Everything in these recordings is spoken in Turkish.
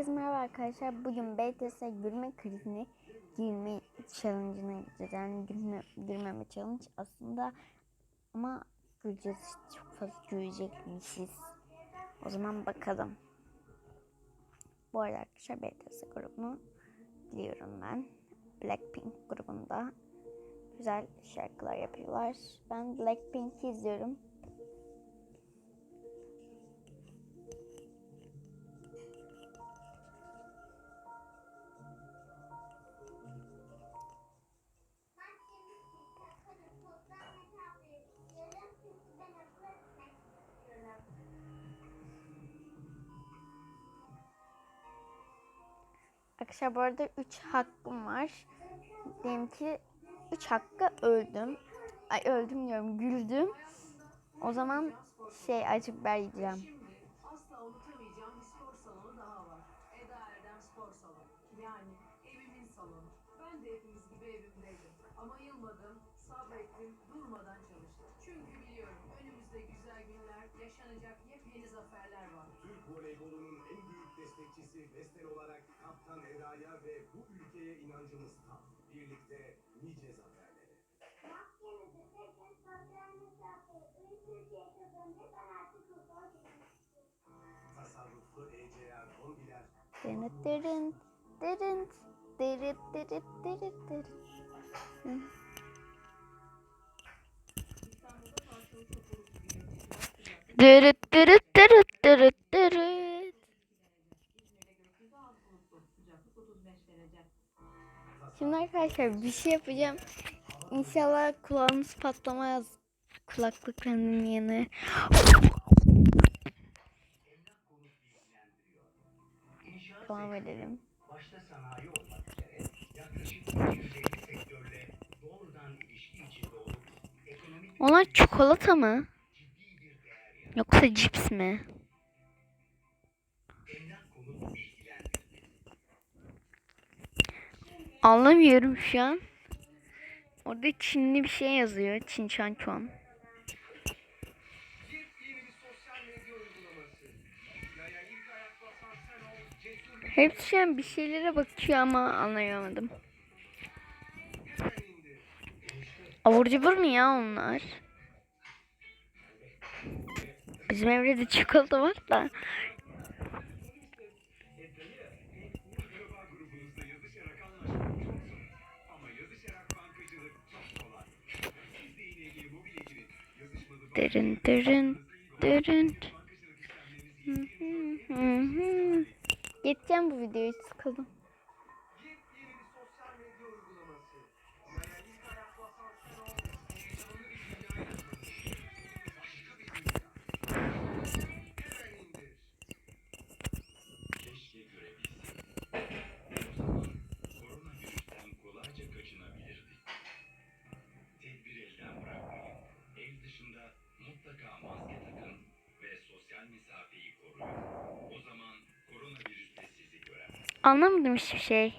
Herkese merhaba arkadaşlar. Bugün BTS gülme krizini gülme challenge'ına gideceğiz. Yani gülme, gülmeme challenge aslında ama güleceğiz. Çok fazla gülecekmişiz. O zaman bakalım. Bu arada arkadaşlar BTS grubunu biliyorum ben. Blackpink grubunda güzel şarkılar yapıyorlar. Ben Blackpink'i izliyorum. Arkadaşlar bu arada 3 hakkım var. Diyelim ki 3 hakkı öldüm. Ay öldüm diyorum güldüm. O zaman şey acı biber yiyeceğim. Asla unutamayacağım bir spor salonu daha var. Eda Erdem Spor Salonu. Yani evimin salonu. Ben de hepiniz gibi evimdeydim. Ama yılmadım, sabrettim, durmadan çalıştım. Çünkü biliyorum önümüzde güzel günler, yaşanacak yepyeni zaferler var. Türk voleybolunun en büyük destekçisi Vestel olarak Kaptan Eda'ya ve bu ülkeye inancımız tam. Birlikte nice zaferlere. Tasarruflu ECR kombiler Dırıt dırın, dırın, dırıt dırıt dırıt dırıt. Hı. Dırıt dırıt dırıt dırıt dırıt. Sıcaklık 35 derece. Şimdi arkadaşlar bir şey yapacağım. İnşallah kulağınız patlamaz. Kulaklıklarının yanı. Devam edelim. başta sanayi olmak üzere yaklaşık 250 sektörle doğrudan ilişki içinde olup ekonomik Onlar çikolata mı? Yoksa cips mi? Anlamıyorum şu an. Orada Çinli bir şey yazıyor. Çin Çan Çuan. Hepsi şu an bir şeylere bakıyor ama anlayamadım. Avur cubur mu ya onlar? Bizim evde de çikolata var da. İşlemlerinizi Hı hı. Geçeceğim bu videoyu sıkıldım. Anlamadım hiçbir şey.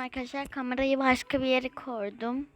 Arkadaşlar kamerayı başka bir yere koydum.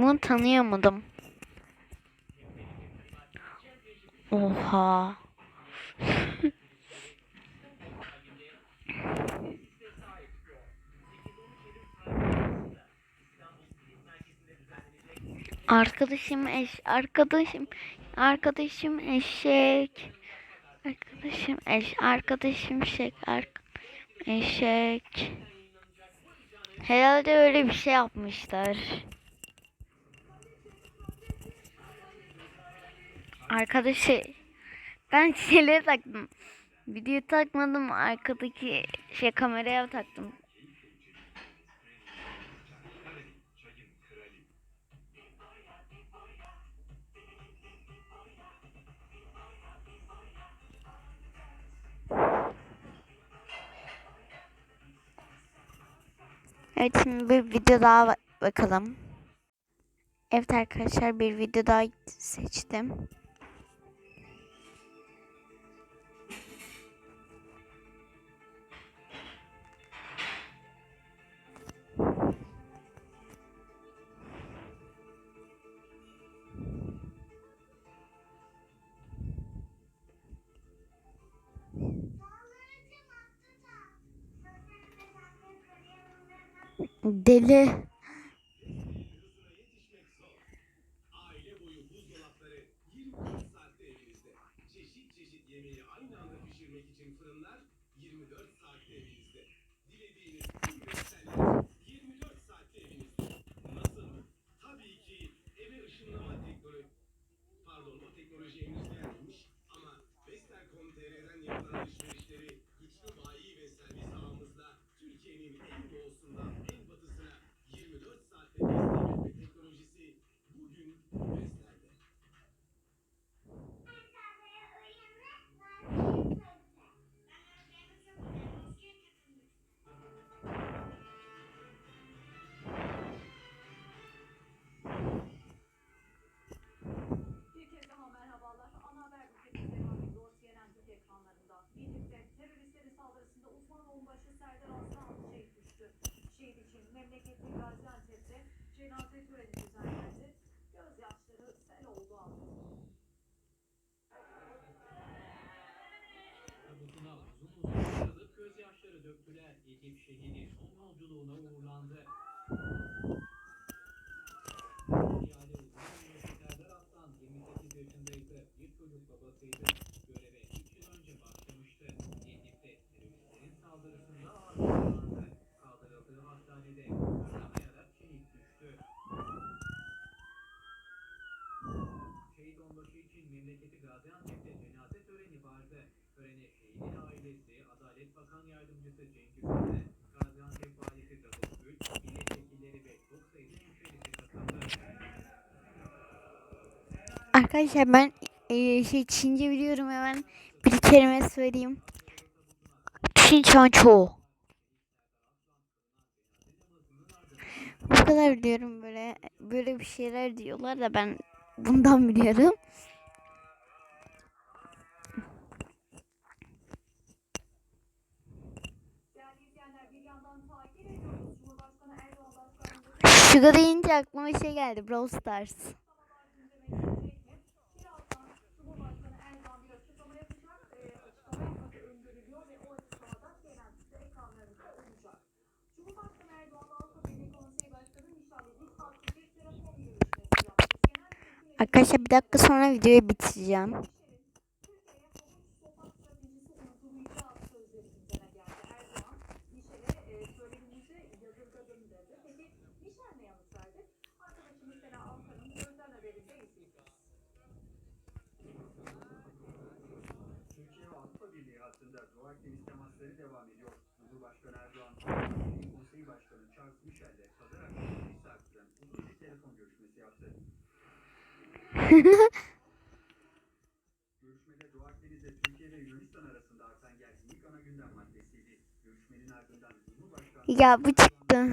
Bunu tanıyamadım. Oha. Arkadaşım eş, arkadaşım, arkadaşım eşek. Arkadaşım eş, arkadaşım şek, ark, eşek. Herhalde öyle bir şey yapmışlar. Arkadaşı ben şeyleri taktım. Video takmadım arkadaki şey kameraya taktım. Evet şimdi bir video daha ba- bakalım. Evet arkadaşlar bir video daha seçtim. Deli. Aile boyu buzdolapları 24 saatte evinizde. Çeşit çeşit yemeği aynı anda pişirmek için fırınlar 24 döktüler. İdlib şehidi son yolculuğuna uğurlandı. İade uzman Serdar Aslan 28 yaşındaydı. Bir çocuk babasıydı. Arkadaşlar ben eee, şey Çince biliyorum hemen bir kelime söyleyeyim. Çin çanço. Bu kadar biliyorum böyle böyle bir şeyler diyorlar da ben bundan biliyorum. Sugar deyince aklıma şey geldi Brawl Stars. Avrupa Birliği hattında Doğu Akdeniz temasları devam ediyor. Cumhurbaşkanı Erdoğan, Konseyi Başkanı Charles Michel'le pazar Görüşmede Doğu Akdeniz'de Türkiye ve Yunanistan arasında artan gerginlik ana gündem maddesiydi. Görüşmenin ardından Cumhurbaşkanı Ya bu çıktı.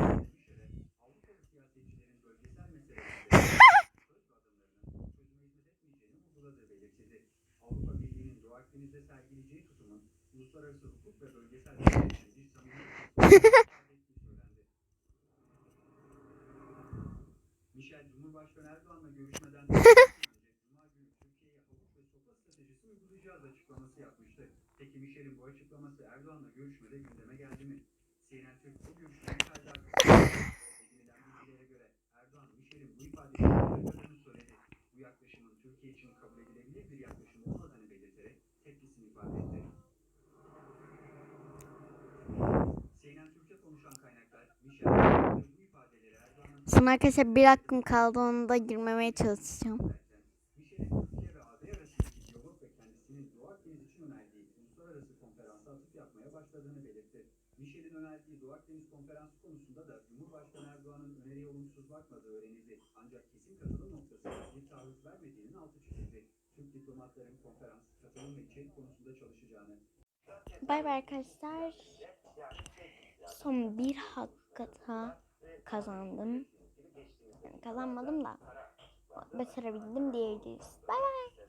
Michel, Cumhurbaşkanı Erdoğan'la görüşmeden açıklaması Erdoğan'la görüşmede gündeme geldi mi? CNN Türk bu görüşmeyi kayda aldı. Edinilen bilgilere göre Erdoğan Michel'in bu ifadesini söyledi. Bu yaklaşımın Türkiye için kabul edilebilir bir yaklaşım olmadığını belirterek tepkisini ifade etti. CNN Türk'e konuşan kaynaklar Erdoğan'ın Son arkadaşlar bir hakkım kaldı onu da girmemeye çalışacağım. Michel'in Türkiye ve AD arasındaki diyalog ve kendisinin Doğu Akdeniz için önerdiği uluslararası konferansa atıf yapmaya başladığını belirtti. Michel'in önerdiği Doğu Akdeniz konferansı konusunda da Cumhurbaşkanı Öneriye olumsuz bakmadığı öğrenildi. Ancak kesin katılım noktasında bir taahhüt vermediğinin altı çizildi. Türk diplomatların konferans katılım ve içerik konusunda çalışacağını Bay bay arkadaşlar. Son bir hakkı daha kazandım. Yani kazanmadım da başarabildim diyebiliriz. Bay bay.